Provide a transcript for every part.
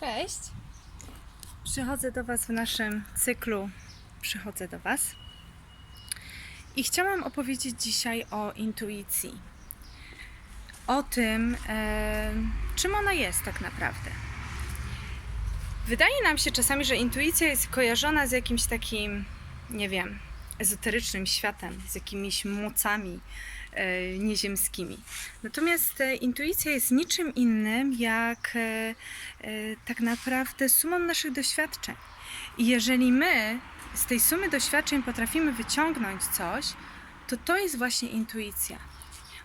Cześć. Przychodzę do Was w naszym cyklu Przychodzę do Was. I chciałam opowiedzieć dzisiaj o intuicji. O tym, e, czym ona jest tak naprawdę. Wydaje nam się czasami, że intuicja jest kojarzona z jakimś takim, nie wiem, ezoterycznym światem, z jakimiś mocami nieziemskimi. Natomiast e, intuicja jest niczym innym jak e, e, tak naprawdę sumą naszych doświadczeń. I jeżeli my z tej sumy doświadczeń potrafimy wyciągnąć coś, to to jest właśnie intuicja.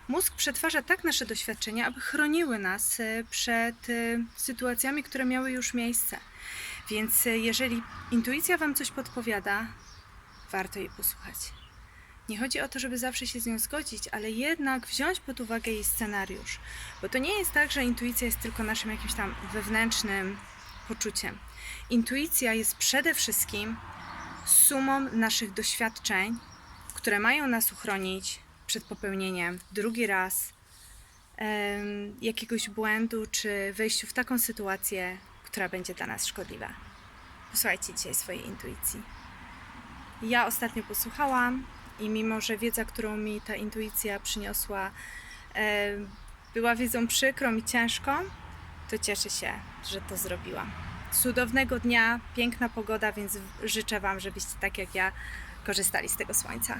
Mózg przetwarza tak nasze doświadczenia, aby chroniły nas e, przed e, sytuacjami, które miały już miejsce. Więc e, jeżeli intuicja Wam coś podpowiada, warto jej posłuchać. Nie chodzi o to, żeby zawsze się z nią zgodzić, ale jednak wziąć pod uwagę jej scenariusz. Bo to nie jest tak, że intuicja jest tylko naszym jakimś tam wewnętrznym poczuciem. Intuicja jest przede wszystkim sumą naszych doświadczeń, które mają nas uchronić przed popełnieniem drugi raz em, jakiegoś błędu, czy wejściu w taką sytuację, która będzie dla nas szkodliwa. Posłuchajcie dzisiaj swojej intuicji. Ja ostatnio posłuchałam i mimo, że wiedza, którą mi ta intuicja przyniosła, e, była wiedzą przykrą i ciężką, to cieszę się, że to zrobiłam. Cudownego dnia, piękna pogoda, więc życzę Wam, żebyście tak jak ja korzystali z tego słońca.